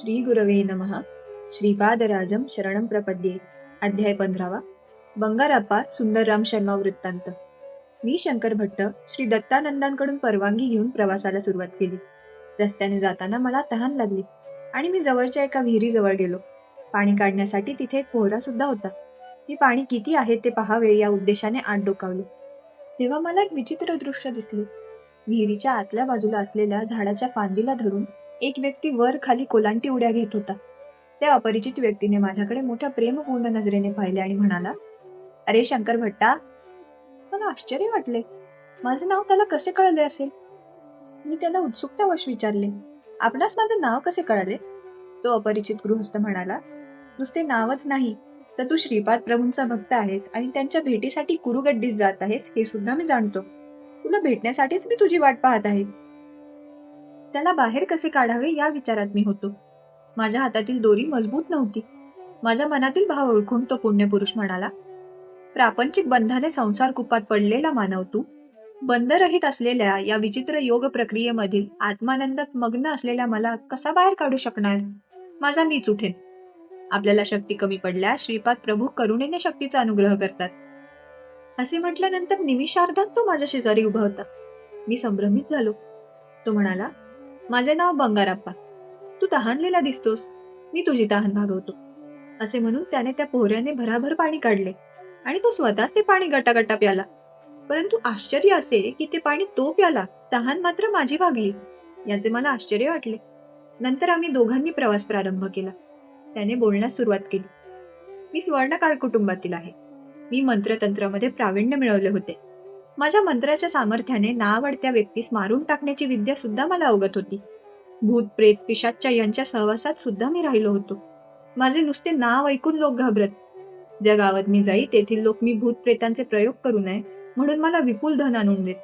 श्री गुरवे नमः. श्रीपादराजम शरणं प्रपद्ये. अध्याय पंधरावा. बंगाराप्पा सुंदरराम शर्मा वृत्तांत. मी शंकर भट्ट श्री दत्तानंदांकडून परवानगी घेऊन प्रवासाला सुरुवात केली. रस्त्याने जाताना मला तहान लागली आणि मी जवळच्या एका विहिरीजवळ गेलो. पाणी काढण्यासाठी तिथे एक पोहरा सुद्धा होता. मी पाणी किती आहे ते पाहावे या उद्देशाने आत डोकावले. तेव्हा मला एक विचित्र दृश्य दिसले. विहिरीच्या आतल्या बाजूला असलेल्या झाडाच्या फांदीला धरून एक व्यक्ती वर खाली कोलांटी उड्या घेत होता. त्या अपरिचित व्यक्तीने माझ्याकडे मोठ्या प्रेमपूर्ण नजरेने पाहिले आणि म्हणाला अरे शंकर भट्टा मला आश्चर्य वाटले. माझे नाव त्याला कसे कळले असेल? मी त्याला उत्सुकतावश विचारले आपणास माझे नाव कसे कळाले? तो अपरिचित गृहस्थ म्हणाला नुसते नावच नाही तर तू श्रीपाद प्रभूंचा भक्त आहेस आणि त्यांच्या भेटीसाठी कुरुगड्डीस जात आहेस हे सुद्धा मी जाणतो. तुला भेटण्यासाठीच मी तुझी वाट पाहत आहे. त्याला बाहेर कसे काढावे या विचारात मी होतो. माझ्या हातातील दोरी मजबूत नव्हती. माझ्या मनातील भाव ओळखून तो पुण्यपुरुष म्हणाला प्रापंचिक बंधाने संसार कुपात पडलेला मानव तू. बंदरहित असलेल्या या विचित्र योग प्रक्रियेमधील आत्मानंदात मग्न असलेल्या मला कसा बाहेर काढू शकणार? माझा मीच उठेन. आपल्याला शक्ती कमी पडल्यास श्रीपाद प्रभू करुणेने शक्तीचा अनुग्रह करतात. असे म्हटल्यानंतर निमिषार्धात तो माझ्या शेजारी उभा होता. मी संभ्रमित झालो. तो म्हणाला माझे नाव बंगाराप्पा. तू तहानलेला दिसतोस. मी तुझी तहान भागवतो. असे म्हणून त्याने त्या पोहऱ्याने भराभर पाणी काढले. आणि तो स्वतःच ते पाणी गटागटा प्याला. परंतु आश्चर्य असे की ते पाणी तो प्याला. तहान मात्र माझी भागली. याचे मला आश्चर्य वाटले. नंतर आम्ही दोघांनी प्रवास प्रारंभ केला. त्याने बोलण्यास सुरुवात केली. मी स्वर्णकार कुटुंबातील आहे. मी मंत्रतंत्रामध्ये प्रावीण्य मिळवले होते. माझ्या मंत्राच्या सामर्थ्याने नावडत्या व्यक्तीस मारून टाकण्याची विद्या सुद्धा मला अवगत होती. भूत प्रेत पिशाच्या यांच्या सहवासात सुद्धा मी राहिलो होतो. माझे नुसते नाव ऐकून लोक घाबरत. ज्या गावात मी जाई तेथील लोक मी भूत प्रेतांचे प्रयोग करू नये म्हणून मला विपुल धन आणून देत.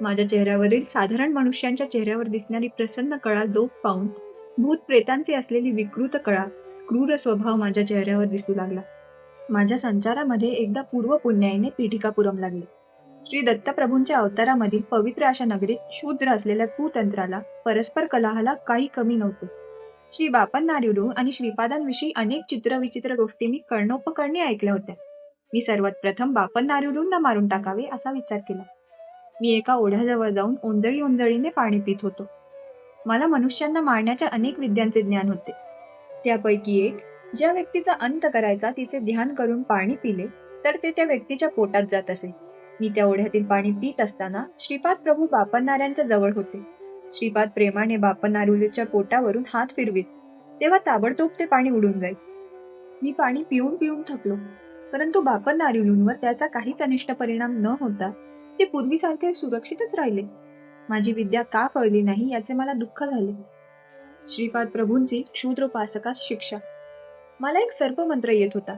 माझ्या चेहऱ्यावरील साधारण मनुष्यांच्या चेहऱ्यावर दिसणारी प्रसन्न कळा लोक पाहून भूत प्रेतांचे असलेली विकृत कळा क्रूर स्वभाव माझ्या चेहऱ्यावर दिसू लागला. माझ्या संचारामध्ये एकदा पूर्व पुण्याईने पीठिकापुरम लागले. श्री दत्तप्रभूंच्या अवतारामधील पवित्र अशा नगरीत शूद्र असलेल्या कुतंत्राला परस्पर कलाहाला काही कमी नव्हते. श्री बापन नारिवडू आणि श्रीपादांविषयी अनेक चित्रविचित्र गोष्टी मी कर्णोपकर्णी ऐकल्या होत्या. मी सर्वात प्रथम बापन नारिवडूंना मारून टाकावे असा विचार केला. मी एका ओढ्याजवळ जाऊन ओंजळी ओंजळीने पाणी पित होतो. मला मनुष्यांना मारण्याच्या अनेक विद्यांचे ज्ञान होते. त्यापैकी एक ज्या व्यक्तीचा अंत करायचा तिचे ध्यान करून पाणी पिले तर ते त्या व्यक्तीच्या पोटात जात असे. मी त्या ओढ्यातील पाणी पित असताना श्रीपाद प्रभू बापन्नाऱ्यांच्या जवळ होते. श्रीपाद प्रेमाने बापन्नारुलीच्या पोटावरून हात फिरवीत. तेव्हा ताबडतोब ते पाणी उडून जाईल मी पाणी पिऊन पिऊन थकलो. परंतु बापन्नारुलींवर त्याचा काहीच अनिष्ट परिणाम न होता ते पूर्वीसारखे सुरक्षितच राहिले. माझी विद्या का फळली नाही याचे मला दुःख झाले. श्रीपाद प्रभूंची क्षुद्रोपासकास शिक्षा. मला एक सर्प मंत्र येत होता.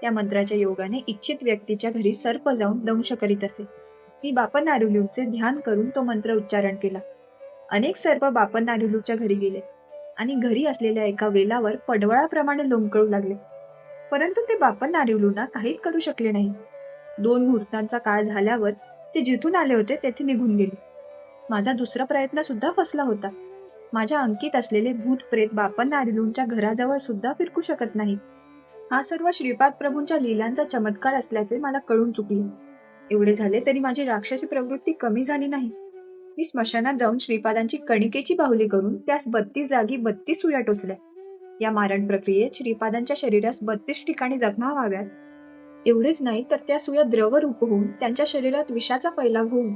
त्या मंत्राच्या योगाने इच्छित व्यक्तीच्या घरी सर्प जाऊन दंश करीत असे. मी बापन नारुलूचे ध्यान करून तो मंत्र उच्चारण केला. अनेक सर्प बापन नारुलूच्या घरी गेले आणि घरी असलेल्या एका वेलावर पडवळाप्रमाणे लोंबकळू लागले. परंतु ते बापन नारिवलूंना काहीच करू शकले नाही. दोन मुहूर्तांचा काळ झाल्यावर ते जिथून आले होते तेथे निघून गेले. माझा दुसरा प्रयत्न सुद्धा फसला होता. माझ्या अंकित असलेले भूत प्रेत बापन नारिलूंच्या घराजवळ सुद्धा फिरकू शकत नाही. हा सर्व श्रीपाद प्रभूंच्या लीलांचा चमत्कार असल्याचे मला कळून चुकले. एवढे झाले तरी माझी राक्षसी प्रवृत्ती कमी झाली नाही. मी स्मशानात जाऊन श्रीपादांची कणिकेची बाहुली करून त्यास बत्तीस जागी बत्तीस सुया टोचल्या. या मारण प्रक्रियेत श्रीपादांच्या शरीरास बत्तीस ठिकाणी जखमा व्हाव्यात. एवढेच नाही तर त्या सुया द्रव रूप होऊन त्यांच्या शरीरात विषाचा फैलाव होऊन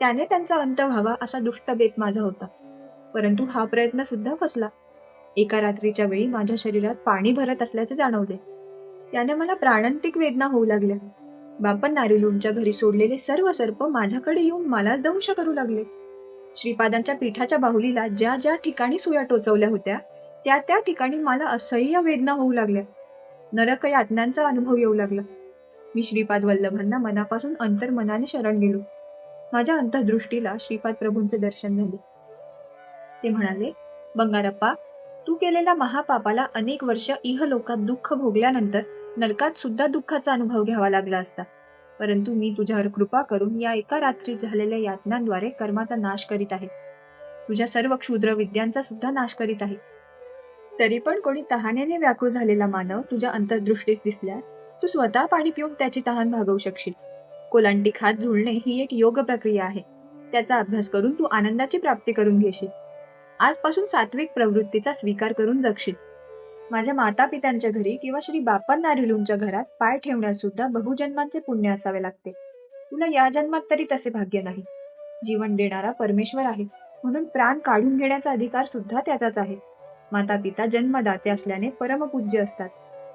त्याने त्यांचा अंत व्हावा असा दुष्ट बेत माझा होता. परंतु हा प्रयत्न सुद्धा फसला. एका रात्रीच्या वेळी माझ्या शरीरात पाणी भरत असल्याचे जाणवले. त्याने मला प्राणांतिक वेदना होऊ लागल्या. बापन नारिलूंच्या घरी सोडलेले सर्व सर्प माझ्याकडे येऊन मला दंश करू लागले. श्रीपादांच्या पीठाच्या बाहुलीला ज्या ज्या ठिकाणी सुया टोचवल्या होत्या त्या त्या ठिकाणी मला असह्य वेदना होऊ लागल्या. नरक यातनांचा अनुभव येऊ लागला. मी श्रीपाद वल्लभांना मनापासून अंतर्मनाने शरण गेलो. माझ्या अंतर्दृष्टीला श्रीपाद प्रभूंचे दर्शन झाले. ते म्हणाले बंगारप्पा तू केलेल्या महापापाला अनेक वर्ष इहलोकात दुःख भोगल्यानंतर नरकात सुद्धा दुःखाचा अनुभव घ्यावा लागला असता. परंतु मी तुझ्यावर कृपा करून या एका रात्रीत झालेल्या यातनांद्वारे कर्माचा नाश करीत आहे. तुझ्या सर्व क्षुद्र विद्यांचा सुद्धा नाश करीत आहे. तरी पण कोणी तहानेने व्याकुळ झालेला मानव तुझ्या अंतर्दृष्टीस दिसल्यास तू स्वतः पाणी पिऊन त्याची तहान भागवू शकशील. कोलांटी खात धुळणे ही एक योग प्रक्रिया आहे. त्याचा अभ्यास करून तू आनंदाची प्राप्ती करून घेशील. आजपासून सात्विक प्रवृत्तीचा स्वीकार करून जगशील. माझ्या माता पित्यांच्या घरी किंवा श्री बापन नारिलूंच्या घरात पाय ठेवण्यास सुद्धा बहुजन्मांचे पुण्य असावे लागते. तुला या जन्मात तरी तसे भाग्य नाही. जीवन देणारा परमेश्वर आहे. म्हणून प्राण काढून घेण्याचा अधिकार सुद्धा त्याचाच आहे. माता पिता जन्मदाते असल्याने परमपूज्य असतात.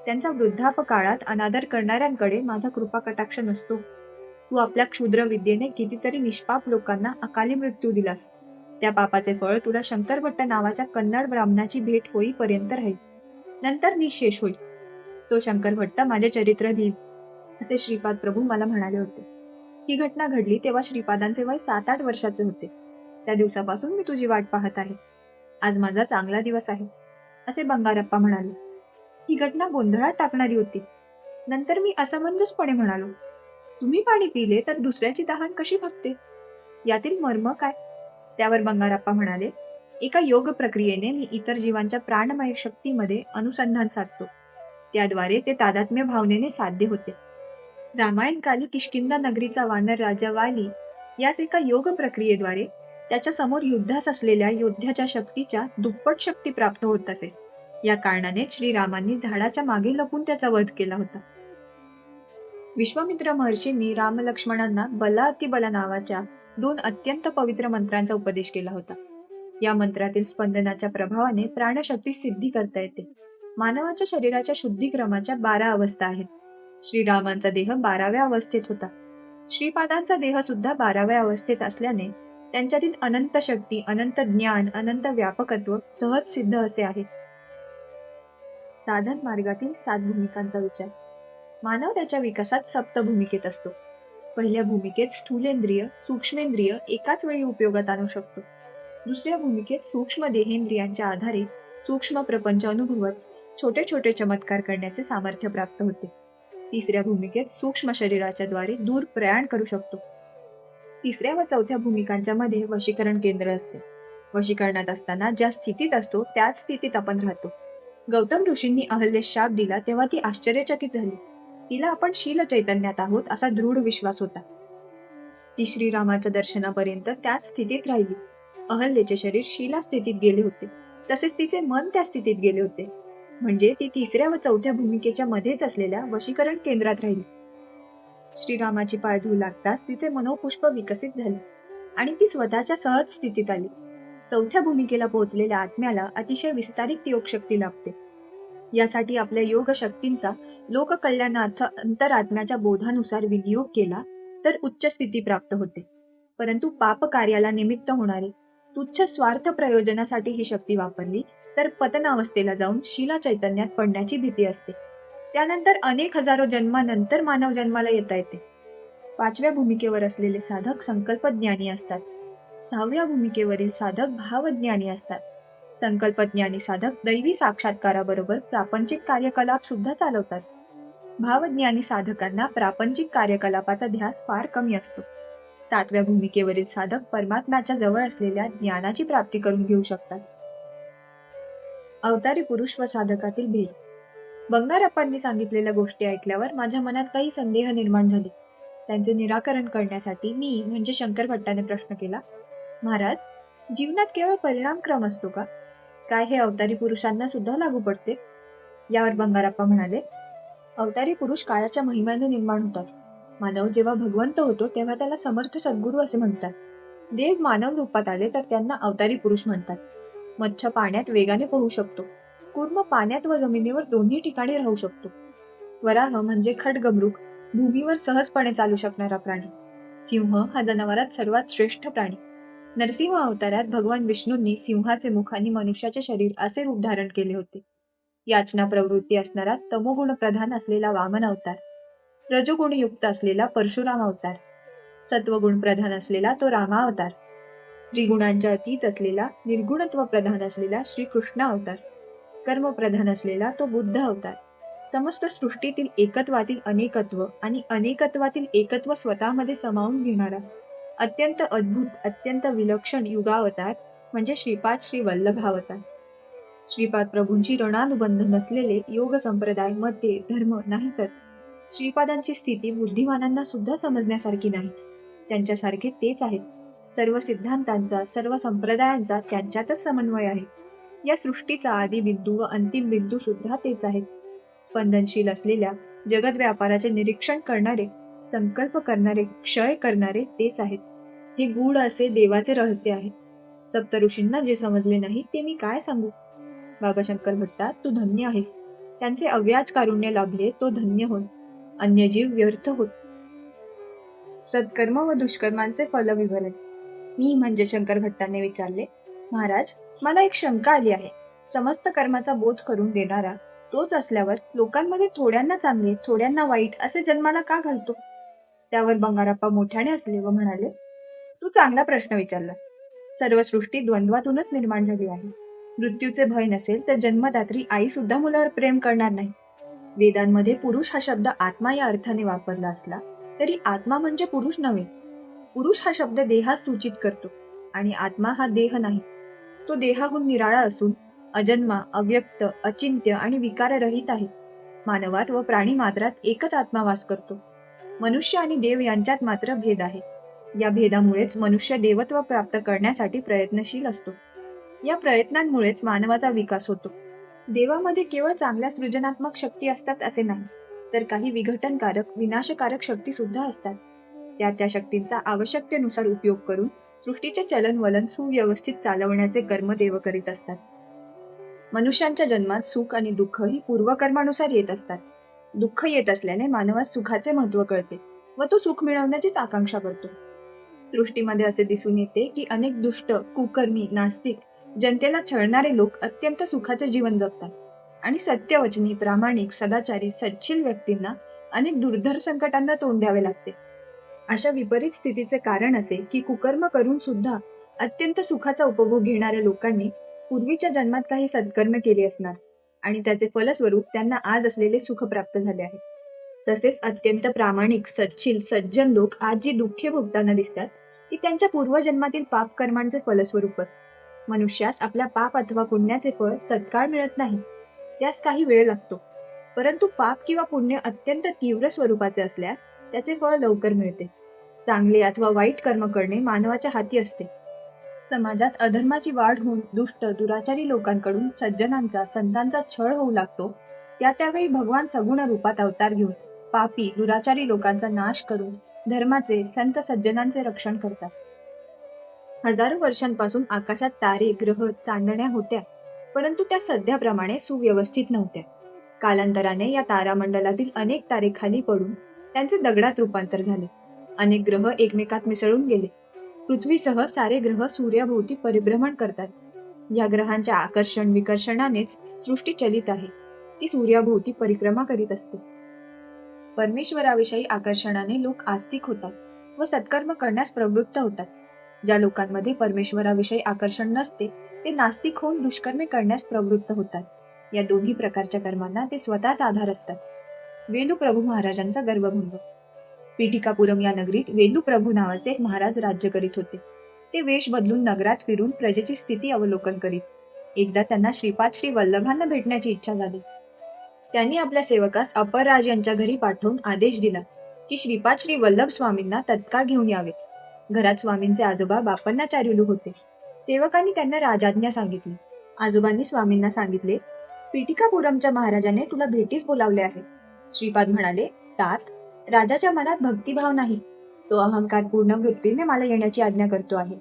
त्यांचा वृद्धापकाळात अनादर करणाऱ्यांकडे माझा कृपा कटाक्ष नसतो. तू आपल्या क्षुद्र विद्येने कितीतरी निष्पाप लोकांना अकाली मृत्यू दिलास. त्या पापाचे फळ तुला शंकरभट्ट नावाच्या कन्नड ब्राह्मणाची भेट होईपर्यंत राहील. नंतर निशेष होईल. तो शंकरभट्ट माझे चरित्र लिहिल असे श्रीपाद प्रभू मला म्हणाले होते. ही घटना घडली तेव्हा श्रीपादांचे वय सात आठ वर्षाचे होते. त्या दिवसापासून मी तुझी वाट पाहत आहे. आज माझा चांगला दिवस आहे असे बंगारप्पा म्हणाले. ही घटना गोंधळात टाकणारी होती. नंतर मी असमंजसपणे म्हणालो तुम्ही पाणी पिले तर दुसऱ्याची तहान कशी भागते? यातील मर्म काय? त्यावर बंगारप्पा म्हणाले एका योग प्रक्रियेने मी इतर जीवांच्या प्राणमय शक्तीमध्ये अनुसंधान साधतो. त्याद्वारे ते तादात्म्य भावनेने साध्य होते. रामायण काली किष्किंदा नगरीचा वानर राजा वाली यास एका योग प्रक्रियेद्वारे त्याच्यासमोर युद्धास असलेल्या योद्ध्याच्या शक्तीच्या दुप्पट शक्ती प्राप्त होत असे. या कारणाने श्रीरामांनी झाडाच्या मागे लपून त्याचा वध केला होता. विश्वामित्र महर्षींनी रामलक्ष्मणांना बला अतिबला नावाच्या दोन अत्यंत पवित्र मंत्रांचा उपदेश केला होता. या मंत्रातील स्पंदनाच्या प्रभावाने प्राणशक्ती सिद्धी करता येते. मानवाच्या शरीराच्या शुद्धिक्रमाच्या बारा अवस्था आहेत. श्रीरामांचा देह बाराव्या अवस्थेत होता. श्रीपादांचा देह सुद्धा बाराव्या अवस्थेत असल्याने त्यांच्यातील अनंत शक्ती अनंत ज्ञान अनंत व्यापकत्व सहज सिद्ध असे आहे. साधन मार्गातील सात भूमिकांचा विचार. मानव त्याच्या विकासात सप्त भूमिकेत असतो. पहिल्या भूमिकेत स्थूलेंद्रिय सूक्ष्मेंद्रिय एकाच वेळी उपयोगात आणू शकतो. दुसऱ्या भूमिकेत सूक्ष्म देहेंद्रियांच्या आधारे सूक्ष्म प्रपंच अनुभवत छोटे छोटे चमत्कार करण्याचे सामर्थ्य प्राप्त होते. तिसऱ्या भूमिकेत सूक्ष्म शरीराच्या द्वारे दूर प्रयाण करू शकतो. तिसऱ्या व चौथ्या भूमिकांच्या मध्ये वशीकरण केंद्र असते. वशीकरणात असताना ज्या स्थितीत असतो त्याच स्थितीत आपण राहतो. गौतम ऋषींनी अहल्येस शाप दिला तेव्हा ती आश्चर्यचकित झाली. तिला आपण शील चैतन्यात आहोत असा दृढ विश्वास होता. ती श्रीरामाच्या दर्शनापर्यंत त्याच स्थितीत राहिली. अहल्येचे शरीर शिला स्थितीत गेले होते. तसेच तिचे मन त्या स्थितीत गेले होते. म्हणजे ती तिसऱ्या व चौथ्या भूमिकेच्या मध्येच असलेल्या वशीकरण केंद्रात राहिली. श्रीरामाची पायधूळ लागताच तिचे मनोपुष्प विकसित झाले आणि ती स्वतःच्या सहज स्थितीत आली. चौथ्या भूमिकेला पोहोचलेल्या आत्म्याला अतिशय विस्तारित योग शक्ती लाभते. यासाठी आपल्या योग शक्तींचा लोककल्याणार्थ अंतरात्म्याच्या बोधानुसार विनियोग केला तर उच्च स्थिती प्राप्त होते. परंतु पाप कार्याला निमित्त होणारे तुच्छ स्वार्थ प्रयोजनासाठी ही शक्ती वापरली तर पतनावस्थेला जाऊन शिला चैतन्यात पडण्याची भीती असते. त्यानंतर अनेक हजारो जन्मानंतर मानव जन्माला येता येते. पाचव्या भूमिकेवर असलेले साधक संकल्प ज्ञानी असतात. सहाव्या भूमिकेवरील साधक भावज्ञानी असतात. संकल्पज्ञानी साधक दैवी साक्षात्काराबरोबर प्रापंचिक कार्यकलाप सुद्धा चालवतात. भावज्ञानी साधकांना प्रापंचिक कार्यकलापाचा ध्यास फार कमी असतो. सातव्या भूमिकेवरील साधक परमात्म्याच्या जवळ असलेल्या ज्ञानाची प्राप्ती करून घेऊ शकतात. अवतारी पुरुष व साधकातील भेद. बंगारप्पांनी सांगितलेल्या गोष्टी ऐकल्यावर माझ्या मनात काही संदेह निर्माण झाले. त्यांचे निराकरण करण्यासाठी मी म्हणजे शंकर भट्टाने प्रश्न केला महाराज जीवनात केवळ परिणामक्रम असतो का? काय हे अवतारी पुरुषांना सुद्धा लागू पडते? यावर बंगारप्पा म्हणाले अवतारी पुरुष काळाच्या महिम्याने निर्माण होतात. मानव जेव्हा भगवंत होतो तेव्हा त्याला समर्थ सद्गुरू असे म्हणतात. देव मानव रूपात आले तर त्यांना अवतारी पुरुष म्हणतात. मच्छ पाण्यात वेगाने पोहू शकतो. कुर्म पाण्यात व जमिनीवर दोन्ही ठिकाणी राहू शकतो. वराह म्हणजे खडगमृग भूमीवर सहजपणे चालू शकणारा प्राणी. सिंह हा जनावरात सर्वात श्रेष्ठ प्राणी. नरसिंह अवतारात भगवान विष्णूंनी सिंहाचे मुख आणि मनुष्याचे शरीर असे रूप धारण केले होते. याचना प्रवृत्ती असणारा तमोगुण प्रधान असलेला वामन अवतार रजोगुण युक्त असलेला परशुराम अवतार सत्वगुण प्रधान असलेला तो रामा अवतार त्रिगुणांच्या अतीत असलेला निर्गुणत्व प्रधान असलेला श्रीकृष्ण अवतार कर्म प्रधान असलेला तो बुद्ध अवतार. समस्त सृष्टीतील एकत्वातील अनेकत्व आणि अनेकत्वातील एकत्व स्वतःमध्ये समावून घेणारा अत्यंत अद्भुत अत्यंत विलक्षण युगावतार म्हणजे श्रीपाद श्री वल्लभावतार. श्रीपाद प्रभूंची रणानुबंध नसलेले योग संप्रदायमध्ये धर्म नाहीतच श्रीपादांची स्थिती बुद्धिमानांना सुद्धा समजण्यासारखी नाही. त्यांच्यासारखे तेच आहेत. सर्व सिद्धांतांचा सर्व संप्रदायांचा त्यांच्यातच समन्वय आहे. या सृष्टीचा आदी बिंदू व अंतिम बिंदू सुद्धा तेच आहेत. स्पंदनशील असलेल्या जगद व्यापाराचे निरीक्षण करणारे संकल्प करणारे क्षय करणारे तेच आहेत. हे गूढ असे देवाचे रहस्य आहे. सप्त ऋषींना जे समजले नाही ते मी काय सांगू? बाबा शंकर म्हणतात तू धन्य आहेस. त्यांचे अव्याज कारुण्य लाभले तो धन्य होय. अन्य जीव व्यर्थ होत सत्कर्म व दुष्कर्मांचे फल विवरण मी म्हणजे शंकर भट्टांनी विचारले महाराज मला एक शंका आली आहे. समस्त कर्माचा बोध करून देणारा तोच असल्यावर लोकांमध्ये थोड्यांना चांगले थोड्यांना वाईट असे जन्माला का घालतो? त्यावर बंगाराप्पा मोठ्याने असले व म्हणाले तू चांगला प्रश्न विचारलास. सर्व सृष्टी द्वंद्वातूनच निर्माण झाली आहे. मृत्यूचे भय नसेल तर जन्मदात्री आई सुद्धा मुलावर प्रेम करणार नाही. वेदांमध्ये पुरुष हा शब्द आत्मा या अर्थाने वापरला असला तरी आत्मा म्हणजे पुरुष नव्हे. पुरुष हा शब्द देहास सूचित करतो आणि आत्मा हा देह नाही. तो देहाहून निराळा असून अजन्मा अव्यक्त अचिंत्य आणि विकाररहित आहे. मानवात व प्राणी मात्रात एकच आत्मा वास करतो. मनुष्य आणि देव यांच्यात मात्र भेद आहे. या भेदामुळेच मनुष्य देवत्व प्राप्त करण्यासाठी प्रयत्नशील असतो. या प्रयत्नांमुळेच मानवाचा विकास होतो. देवामध्ये केवळ चांगल्या सृजनात्मक शक्ती असतात असे नाही तर काही विघटनकारक विनाशकारक शक्ती सुद्धा असतात. त्या त्या शक्तींचा आवश्यकतेनुसार उपयोग करून सृष्टीचे चलनवलन सुव्यवस्थित चालवण्याचे कर्म देव करीत असतात. मनुष्यांच्या जन्मात सुख आणि दुःख ही पूर्वकर्मानुसार येत असतात. दुःख येत असल्याने मानवास सुखाचे महत्त्व कळते व तो सुख मिळवण्याचीच आकांक्षा करतो. सृष्टीमध्ये असे दिसून येते की अनेक दुष्ट कुकर्मी नास्तिक जनतेला छळणारे लोक अत्यंत सुखाचे जीवन जगतात आणि सत्यवचनी प्रामाणिक सदाचारी सच्छील व्यक्तींना अनेक दुर्धर संकटांना तोंड द्यावे लागते. अशा विपरीत स्थितीचे कारण असे की कुकर्म करून सुद्धा अत्यंत सुखाचा उपभोग घेणाऱ्या लोकांनी पूर्वीच्या जन्मात काही सत्कर्म केले असणार. आणि त्याचे फलस्वरूप त्यांना आज असलेले सुख प्राप्त झाले आहे. तसेच अत्यंत प्रामाणिक सच्छील सज्जन लोक आज जी दुःखे भोगताना दिसतात ती त्यांच्या पूर्वजन्मातील पाप कर्मांचे फलस्वरूपच. मनुष्यास आपल्या पाप अथवा पुण्याचे फळ तत्काळ मिळत नाही त्यास काही वेळ लागतो. परंतु पाप किंवा पुण्य अत्यंत तीव्र स्वरूपाचे असल्यास त्याचे फळ लवकर मिळते. चांगले अथवा वाईट कर्म करणे मानवाच्या हाती असते. समाजात अधर्माची वाढ होऊन दुष्ट दुराचारी लोकांकडून सज्जनांचा संतांचा छळ होऊ लागतो त्या त्यावेळी भगवान सगुण रूपात अवतार घेऊन पापी दुराचारी लोकांचा नाश करून धर्माचे संत सज्जनांचे रक्षण करतात. हजारो वर्षांपासून आकाशात तारे ग्रह चांदण्या होत्या परंतु त्या सध्याप्रमाणे सुव्यवस्थित नव्हत्या. कालांतराने या तारामंडलातील अनेक तारे खाली पडून त्यांचे दगडात रूपांतर झाले. अनेक ग्रह एकमेकात मिसळून गेले. पृथ्वीसह सारे ग्रह सूर्याभोवती परिभ्रमण करतात. या ग्रहांच्या आकर्षण विकर्षणानेच सृष्टी चलित आहे. ती सूर्याभोवती परिक्रमा करीत असते. परमेश्वराविषयी आकर्षणाने लोक आस्तिक होतात व सत्कर्म करण्यास प्रवृत्त होतात. ज्या लोकांमध्ये परमेश्वराविषयी आकर्षण नसते ते नास्तिक होऊन दुष्कर्मे करण्यास प्रवृत्त होतात. या दोन्ही प्रकारच्या कर्मांना ते स्वतःच आधार असतात. वेलू प्रभू महाराजांचा गर्वभंग पीठिकापुरम या नगरीत वेलू प्रभू नावाचे एक महाराज राज्य करीत होते. ते वेश बदलून नगरात फिरून प्रजेची स्थिती अवलोकन करीत. एकदा त्यांना श्रीपाद श्री वल्लभांना भेटण्याची इच्छा झाली. त्यांनी आपल्या सेवकास अपरराज यांच्या घरी पाठवून आदेश दिला की श्रीपाद श्री वल्लभ स्वामींना तत्काळ घेऊन यावे. घरात स्वामींचे आजोबा बापन्नाचार्युलू होते. सेवकांनी त्यांना राजाज्ञा सांगितली. आजोबांनी स्वामींना सांगितले पीठिकापुरमच्या महाराजाने तुला भेटीस बोलावले आहे. श्रीपाद म्हणाले तात राजाच्या मनात भक्तिभाव नाही. तो अहंकार पूर्ण वृत्तीने मला येण्याची आज्ञा करतो आहे.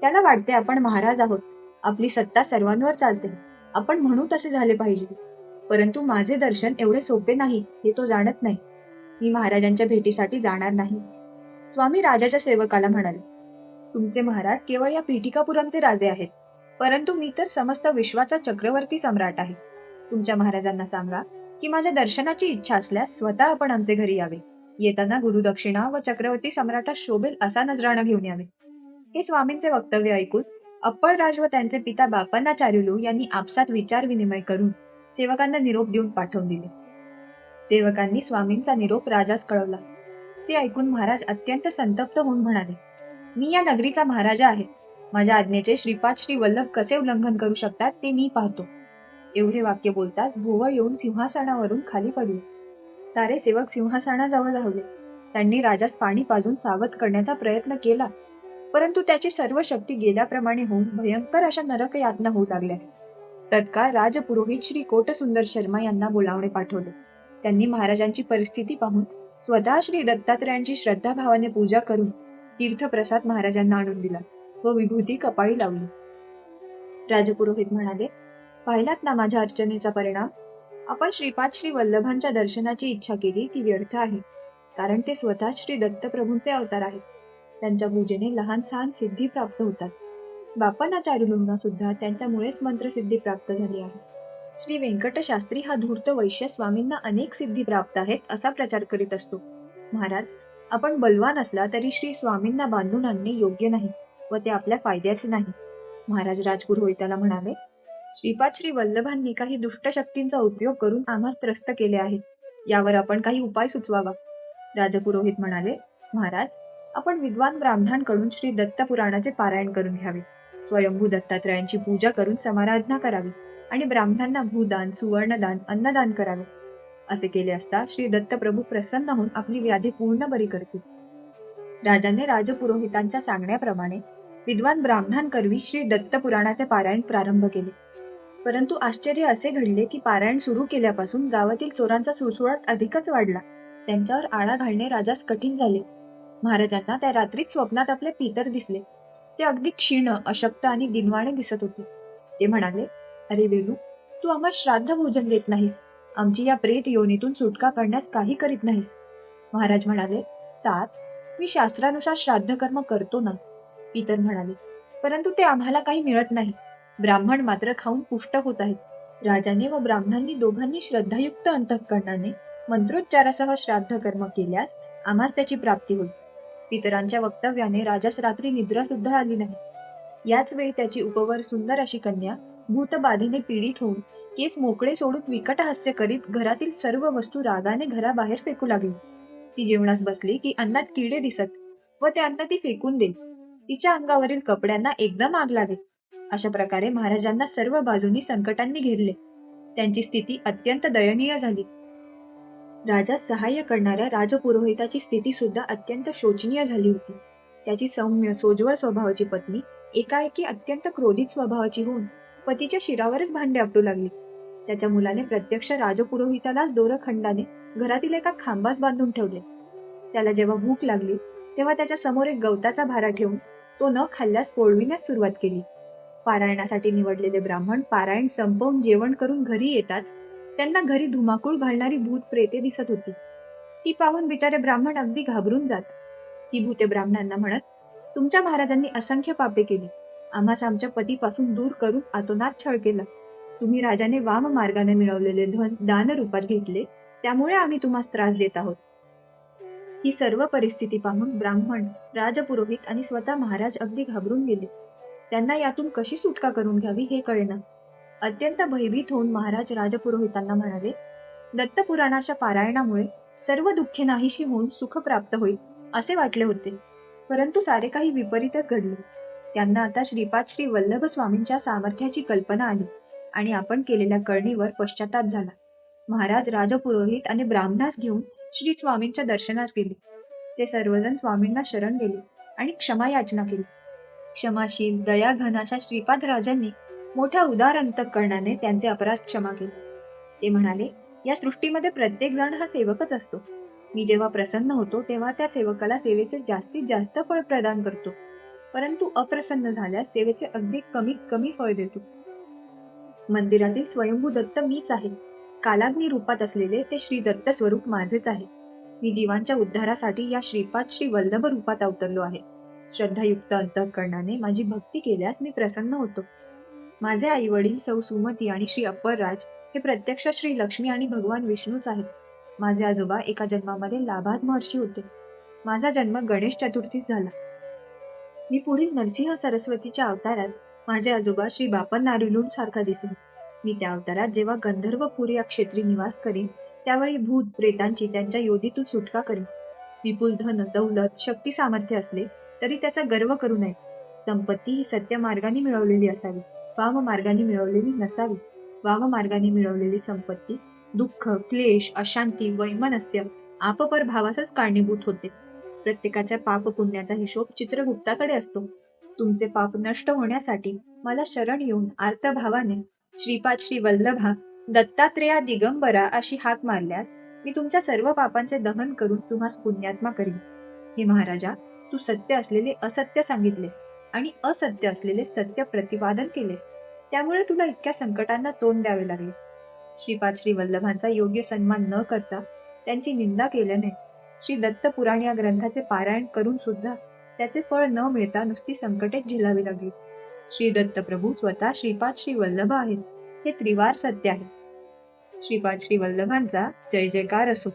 त्याला वाटते आपण महाराज आहोत. आपली सत्ता सर्वांवर चालते. आपण म्हणू तसे झाले पाहिजे. परंतु माझे दर्शन एवढे सोपे नाही हे तो जाणत नाही. मी महाराजांच्या भेटीसाठी जाणार नाही. स्वामी राजाच्या सेवकाला म्हणाले तुमचे महाराज केवळ या पीठिकापुरमचे राजे आहेत. परंतु मी तर समस्त विश्वाचा चक्रवर्ती सम्राट आहे. तुमच्या महाराजांना सांगा की माझ्या दर्शनाची इच्छा असल्यास स्वतः आपण आमचे घरी यावे. येताना गुरुदक्षिणा व चक्रवर्ती सम्राटास शोभेल असा नजराणा घेऊन यावे. हे स्वामींचे वक्तव्य ऐकून अप्पळराज व त्यांचे पिता बापांनाचार्युलू यांनी आपसात विचार विनिमय करून सेवकांना निरोप देऊन पाठवून दिले. सेवकांनी स्वामींचा निरोप राजास कळवला. ते ऐकून महाराज अत्यंत संतप्त होऊन म्हणाले मी या नगरीचा महाराजा आहे. माझ्या आज्ञेचे श्रीपाद श्री वल्लभ कसे उल्लंघन करू शकतात ते मी पाहतो. एवढे वाक्य बोलताच भोवळ येऊन सिंहासनावरून खाली पडले. सारे सेवक सिंहासनाजवळ धावले. त्यांनी राजास पाणी पाजून सावध करण्याचा प्रयत्न केला. परंतु त्याची सर्व शक्ती गेल्याप्रमाणे होऊन भयंकर अशा नरक यातना होऊ लागल्या. तत्काळ राजपुरोहित श्री कोटसुंदर शर्मा यांना बोलावणे पाठवले. त्यांनी महाराजांची परिस्थिती पाहून स्वतः श्री दत्तात्रयांची श्रद्धाभावाने पूजा करून तीर्थप्रसाद महाराजांना आणून दिला व विभूती कपाळी लावली. राजपुरोहित म्हणाले पाहिलात ना माझ्या अर्चनेचा परिणाम? आपण श्रीपाद श्री वल्लभांच्या दर्शनाची इच्छा केली ती व्यर्थ आहे. कारण ते स्वतः श्री दत्तप्रभूंचे अवतार आहेत. त्यांच्या पूजेने लहान सहान सिद्धी प्राप्त होतात. बापनाचार्युलूंना सुद्धा त्यांच्यामुळेच मंत्रसिद्धी प्राप्त झाली आहे. श्री वेंकटशास्त्री हा धूर्त वैश्य स्वामींना अनेक सिद्धी प्राप्त आहेत असा प्रचार करीत असतो. महाराज आपण बलवान असला तरी श्री स्वामींना बांधून आणणे योग्य नाही व ते आपल्या फायद्याचे नाही. महाराज राजपुरोहिताला म्हणाले श्रीपाद श्री वल्लभांनी काही दुष्ट शक्तींचा उपयोग करून आम्हास त्रस्त केले आहे यावर आपण काही उपाय सुचवावा. राजपुरोहित म्हणाले महाराज आपण विद्वान ब्राह्मणांकडून श्री दत्त पुराणाचे पारायण करून घ्यावे. स्वयंभू दत्तात्रयांची पूजा करून समाराधना करावी आणि ब्राह्मणांना भूदान सुवर्णदान अन्नदान करावे. असे केले असता श्री दत्तप्रभू प्रसन्न होऊन आपली व्याधी पूर्ण बरी करतील. राजाने राजपुरोहितांच्या सांगण्याप्रमाणे विद्वान ब्राह्मणांकरवी श्री दत्त पुराणाचे पारायण प्रारंभ केले. परंतु आश्चर्य असे घडले की पारायण सुरू केल्यापासून गावातील चोरांचा सुळसुळाट अधिकच वाढला. त्यांच्यावर आळा घालणे राजास कठीण झाले. महाराजांना त्या रात्रीत स्वप्नात आपले पितर दिसले. ते अगदी क्षीण अशक्त आणि दिनवाणे दिसत होते. ते म्हणाले अरे वेणू तू आम्हा श्राद्ध भोजन देत नाहीस. आमची या प्रेत योनीतून सुटका करण्यास काही करीत नाहीस. महाराज म्हणाले तात मी शास्त्रानुसार श्राद्ध कर्म करतो ना. पितर म्हणाले परंतु ते आम्हाला काही मिळत नाही. ब्राह्मण मात्र खाऊन पुष्ट होत आहेत. राजाने व ब्राह्मणांनी दोघांनी श्रद्धायुक्त अंतःकरणाने मंत्रोच्चारासह श्राद्ध कर्म केल्यास आम्हास त्याची प्राप्ती होईल. पितरांच्या वक्तव्याने राजास रात्री निद्रा सुद्धा आली नाही. याच वेळी त्याची उपवर सुंदर अशी कन्या भूतबाधेने पीडित होऊन केस मोकळे सोडून विकट हास्य करीत घरातील सर्व वस्तू रागाने घराबाहेर फेकू लागली. ती जेवणास बसली की अन्नात किडे दिसत व ते अन्न ती फेकून देत तिच्या अंगावरील कपड्यांना एकदम आग लागेल अशा प्रकारे महाराजांना सर्व बाजूनी संकटांनी घेरले. त्यांची स्थिती अत्यंत दयनीय झाली. राजा सहाय्य करणाऱ्या राजपुरोहिताची स्थिती सुद्धा अत्यंत शोचनीय झाली होती. त्याची सौम्य सोज्वळ स्वभावाची पत्नी एकाएकी अत्यंत क्रोधित स्वभावाची होऊन पतीच्या शिरावरच भांडे आपटू लागली. त्याच्या मुलाने प्रत्यक्ष राजपुरोहितालाच दोरखंडाने घरातील एका खांबास बांधून ठेवले. त्याला जेव्हा भूक लागली तेव्हा त्याच्यासमोर एक गवताचा भारा ठेवून तो न खाल्ल्यास पोळविण्यास सुरुवात केली. पारायणासाठी निवडलेले ब्राह्मण पारायण संपवून जेवण करून घरी येताच त्यांना घरी धुमाकूळ घालणारी भूत प्रेते दिसत होती. ती पाहून बिचारे ब्राह्मण अगदी घाबरून जात. ती भूते ब्राह्मणांना म्हणत तुमच्या महाराजांनी असंख्य पापे केली. आम्हास आमच्या पतीपासून दूर करून आतोनात छळ केला. तुम्ही राजाने वाम मार्गाने मिळवलेले धन दान रूपात घेतले. त्यामुळे आम्ही तुम्हाला त्रास देत आहोत. ही सर्व परिस्थिती पाहून ब्राह्मण राजपुरोहित आणि स्वतः महाराज अगदी घाबरून गेले. त्यांना यातून कशी सुटका करून घ्यावी हे कळेना. अत्यंत भयभीत होऊन महाराज राजपुरोहितांना म्हणाले दत्तपुराणाच्या पारायणामुळे सर्व दुःखे नाहीशी होऊन सुख प्राप्त होईल असे वाटले होते. परंतु सारे काही विपरीतच घडले. त्यांना आता श्रीपाद श्री वल्लभ स्वामींच्या सामर्थ्याची कल्पना आली आणि आपण केलेल्या कळणीवर पश्चाताप झाला. महाराज राजपुरोहित आणि ब्राह्मणास घेऊन श्री स्वामींच्या दर्शनास गेले. ते सर्वजण स्वामींना शरण गेले आणि क्षमा याचना केली. क्षमाशील दयाघनाच्या श्रीपाद राजांनी मोठ्या उदार अंतकरणाने त्यांचे अपराध क्षमा केले. ते म्हणाले या सृष्टीमध्ये प्रत्येक जण हा सेवकच असतो. मी जेव्हा प्रसन्न होतो तेव्हा त्या सेवकाला सेवेचे जास्तीत जास्त फळ प्रदान करतो. परंतु अप्रसन्न झाल्यास सेवेचे अगदी कमी कमी फळ देतो. मंदिरातील स्वयंभू दत्त मीच आहे. कालाग्नी रूपात असलेले ते श्री दत्त स्वरूप माझेच आहे. मी जीवांच्या उद्धारासाठी या श्रीपाद श्री वल्लभ रूपात अवतरलो आहे. श्रद्धायुक्त अंतःकरणाने माझी भक्ती केल्यास मी प्रसन्न होतो. माझे आई वडील सौ सुमती आणि श्री अप्परराज हे प्रत्यक्ष श्री लक्ष्मी आणि भगवान विष्णूच आहेत. माझे आजोबा एका जन्मामध्ये लाभात महर्षी होते. माझा जन्म गणेश चतुर्थीस झाला. मी पुढील नरसिंह सरस्वतीच्या अवतारात माझे आजोबा श्री बापन नारिलून सारखा दिसेल मी त्या अवतारात जेव्हा गंधर्वपूर या क्षेत्री निवास करीन त्यावेळी भूत प्रेतांची त्यांच्या योधीतून सुटका करीन. विपुल धन दौलत शक्ती सामर्थ्य असले तरी त्याचा गर्व करू नये. संपत्ती ही सत्य मार्गाने मिळवलेली असावी. वाम मार्गाने मिळवलेली नसावी. वाम मार्गाने मिळवलेली संपत्ती दुःख क्लेश अशांती वैमनस्य आपपर भावासच कारणीभूत होते. प्रत्येकाच्या पाप पुण्याचा हिशोब चित्रगुप्ताकडे असतो. तुमचे पाप नष्ट होण्यासाठी मला शरण येऊन आर्तभावाने श्रीपाद श्री वल्लभा दत्तात्रेया दिगंबरा अशी हाक मारल्यास मी तुमच्या सर्व पापांचे दहन करून तुम्हास पुण्यात्मा करीन. हे महाराजा तू सत्य असलेले असत्य सांगितलेस आणि असत्य असलेले सत्य प्रतिपादन केलेस. त्यामुळे तुला इतक्या संकटांना तोंड द्यावे लागले. श्रीपाद श्री वल्लभांचा योग्य सन्मान न करता त्यांची निंदा केल्याने श्री दत्त पुराण या ग्रंथाचे पारायण करून सुद्धा त्याचे फळ न मिळता नुसती संकटेच झेलावी लागली. श्री दत्त प्रभू स्वतः श्रीपाद श्री वल्लभ आहेत. हे त्रिवार सत्य आहे. श्रीपाद श्री वल्लभांचा जय जयकार असो.